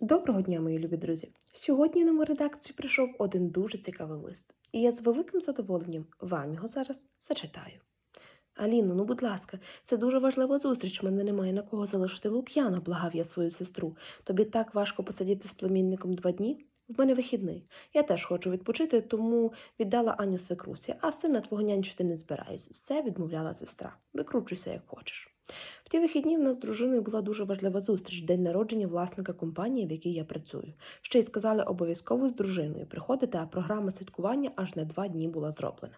Доброго дня, мої любі друзі! Сьогодні на мою редакцію прийшов один дуже цікавий лист, і я з великим задоволенням вам його зараз зачитаю. Аліно, ну будь ласка, це дуже важлива зустріч. Мене немає на кого залишити Лук'яна, благав я свою сестру. Тобі так важко посидіти з племінником два дні? В мене вихідний. Я теж хочу відпочити, тому віддала Аню свекрусі, а сина твого нянчити не збираюсь. Все відмовляла сестра. Викручуйся, як хочеш. В ті вихідні в нас з дружиною була дуже важлива зустріч, день народження власника компанії, в якій я працюю. Ще й сказали обов'язково з дружиною приходити, а програма святкування аж на два дні була зроблена.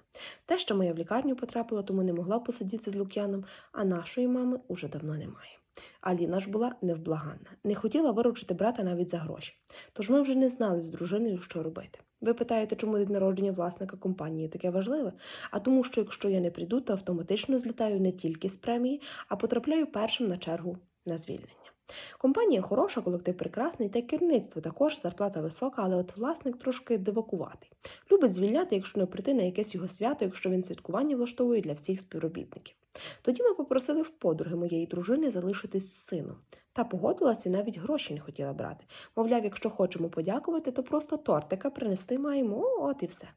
Те, що моя в лікарню потрапила, тому не могла посидіти з Лук'яном, а нашої мами уже давно немає. Аліна ж була невблаганна, не хотіла виручити брата навіть за гроші. Тож ми вже не знали з дружиною, що робити. Ви питаєте, чому день народження власника компанії таке важливе? А тому, що якщо я не прийду, то автоматично злітаю не тільки з премії, а потрапляю першим на чергу на звільнення. Компанія хороша, колектив прекрасний, та керівництво також зарплата висока, але от власник трошки дивакуватий. Любить звільняти, якщо не прийти на якесь його свято, якщо він святкування влаштовує для всіх співробітників. Тоді ми попросили в подруги моєї дружини залишитись з сином. Та погодилася і навіть гроші не хотіла брати. Мовляв, якщо хочемо подякувати, то просто тортика принести маємо, от і все.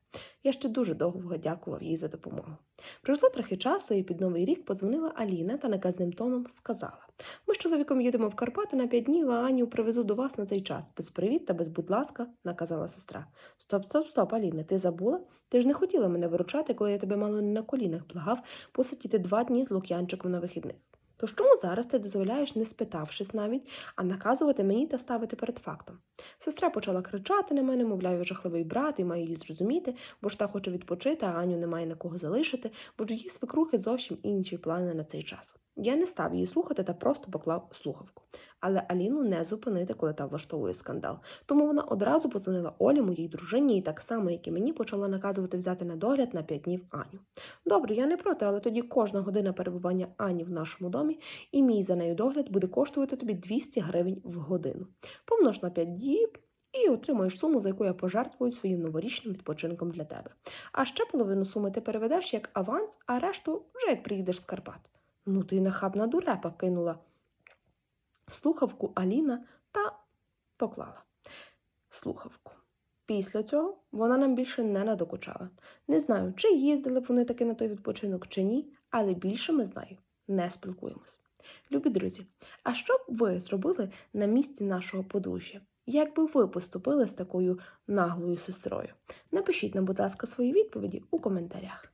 Я ще дуже довго дякував їй за допомогу. Пройшло трохи часу, і під новий рік подзвонила Аліна та наказним тоном сказала: Ми з чоловіком їдемо в Карпати на п'ять днів, а Аню привезу до вас на цей час. Без привіт та без будь ласка, наказала сестра. Стоп, стоп, стоп, Аліна, ти забула? Ти ж не хотіла мене виручати, коли я тебе мало не на колінах благав посидіти два дні з Лук'янчиком на вихідних. Тож чому зараз ти дозволяєш, не спитавшись навіть, а наказувати мені та ставити перед фактом? Сестра почала кричати на мене, мовляв, я жахливий брат і маю її зрозуміти, бо ж та хоче відпочити, а Аню немає на кого залишити, бо ж її свекрухи зовсім інші плани на цей час. Я не став її слухати та просто поклав слухавку. Але Аліну не зупинити, коли та влаштовує скандал. Тому вона одразу подзвонила Олі, моїй дружині, і так само, як і мені, почала наказувати взяти на догляд на п'ять днів Аню. Добре, я не проти, але тоді кожна година перебування Ані в нашому домі і мій за нею догляд буде коштувати тобі 200 гривень в годину. Помнож на 5 діб і отримаєш суму, за яку я пожертвую своїм новорічним відпочинком для тебе. А ще половину суми ти переведеш як аванс, а решту вже як приїдеш з Карпат. Ну, ти нахабна дурепа кинула слухавку Аліна та поклала слухавку. Після цього вона нам більше не надокучала. Не знаю, чи їздили вони таки на той відпочинок, чи ні, але більше ми з нею не спілкуємось. Любі друзі, а що б ви зробили на місці нашого подружжя? Як би ви поступили з такою наглою сестрою? Напишіть нам, будь ласка, свої відповіді у коментарях.